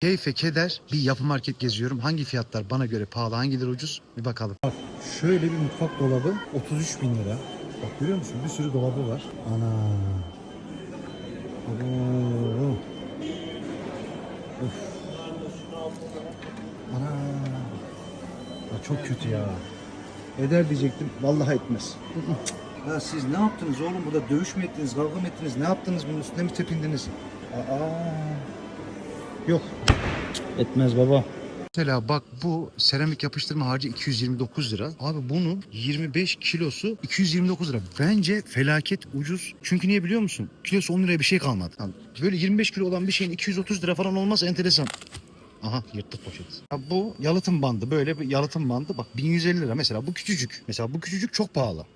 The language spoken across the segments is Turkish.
Keyfe keder bir yapı market geziyorum. Hangi fiyatlar bana göre pahalı, hangileri ucuz? Bir bakalım. Bak şöyle bir mutfak dolabı 33 bin lira. Bak görüyor musun? Bir sürü dolabı var. Ana. Of. Ana. Ya çok kötü ya. Eder diyecektim. Vallahi etmez. Ya siz ne yaptınız oğlum burada dövüş mü ettiniz, kavga mı ettiniz? Ne yaptınız bunun üstüne mi tepindiniz? Aa. Yok. Etmez baba. Mesela bak bu seramik yapıştırma harcı 229 lira. Abi bunun 25 kilosu 229 lira. Bence felaket ucuz. Çünkü niye biliyor musun? Kilosu 10 liraya bir şey kalmadı. Böyle 25 kilo olan bir şeyin 230 lira falan olması enteresan. Aha yırttık poşet. Ya bu yalıtım bandı böyle bir yalıtım bandı. Bak 1150 lira mesela bu küçücük. Mesela bu küçücük çok pahalı.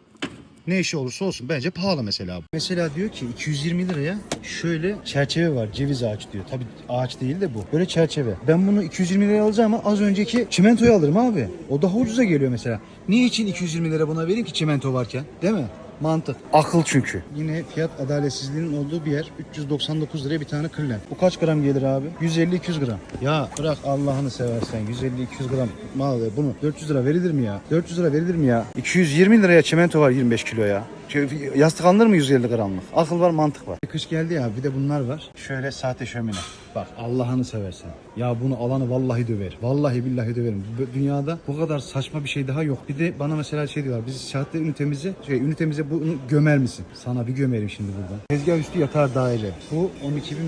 Ne işi olursa olsun bence pahalı mesela. Mesela diyor ki 220 liraya şöyle çerçeve var ceviz ağaç diyor. Tabi ağaç değil de bu. Böyle çerçeve. Ben bunu 220 liraya alacağım ama az önceki çimentoyu alırım abi. O daha ucuza geliyor mesela. Niye için 220 lira buna vereyim ki çimento varken? Değil mi? Mantık. Akıl çünkü. Yine fiyat adaletsizliğinin olduğu bir yer. 399 liraya bir tane kırlen. Bu kaç gram gelir abi? 150-200 gram. Ya bırak Allah'ını seversen 150-200 gram mal bunu 400 lira verilir mi ya? 400 lira verilir mi ya? 220 liraya çimento var 25 kilo ya. Şöyle Yastık alınır mı 150 gramlık? Akıl var mantık var. Kış geldi ya bir de bunlar var. Şöyle sahte şömine. Bak Allah'ını seversen. Ya bunu alanı vallahi döver. Vallahi billahi döverim. Bu- Dünyada bu kadar saçma bir şey daha yok. Bir de bana mesela şey diyorlar. Biz sahte ünitemize, şey ünitemize bunu gömer misin? Sana bir gömerim şimdi buradan. Tezgah üstü yatar daire. Bu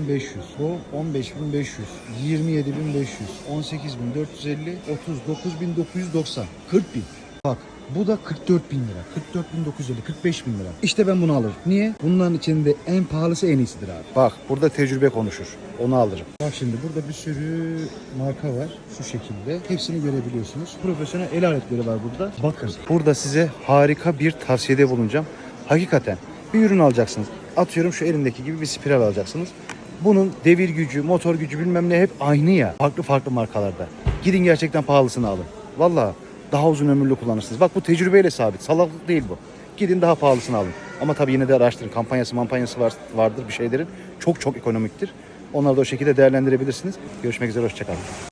12.500. Bu 15.500. 27.500. 18.450. 39.990. 40.000. Bak bu da 44 bin lira. 44.950, 45 bin lira. İşte ben bunu alırım. Niye? Bunların içinde en pahalısı en iyisidir abi. Bak burada tecrübe konuşur. Onu alırım. Bak şimdi burada bir sürü marka var. Şu şekilde. Hepsini görebiliyorsunuz. Profesyonel el aletleri var burada. Bakın. Burada size harika bir tavsiyede bulunacağım. Hakikaten bir ürün alacaksınız. Atıyorum şu elindeki gibi bir spiral alacaksınız. Bunun devir gücü, motor gücü bilmem ne hep aynı ya. Farklı farklı markalarda. Gidin gerçekten pahalısını alın. Vallahi daha uzun ömürlü kullanırsınız. Bak bu tecrübeyle sabit. Salaklık değil bu. Gidin daha pahalısını alın. Ama tabii yine de araştırın. Kampanyası mampanyası var, vardır bir şeylerin. Çok çok ekonomiktir. Onları da o şekilde değerlendirebilirsiniz. Görüşmek üzere. Hoşçakalın.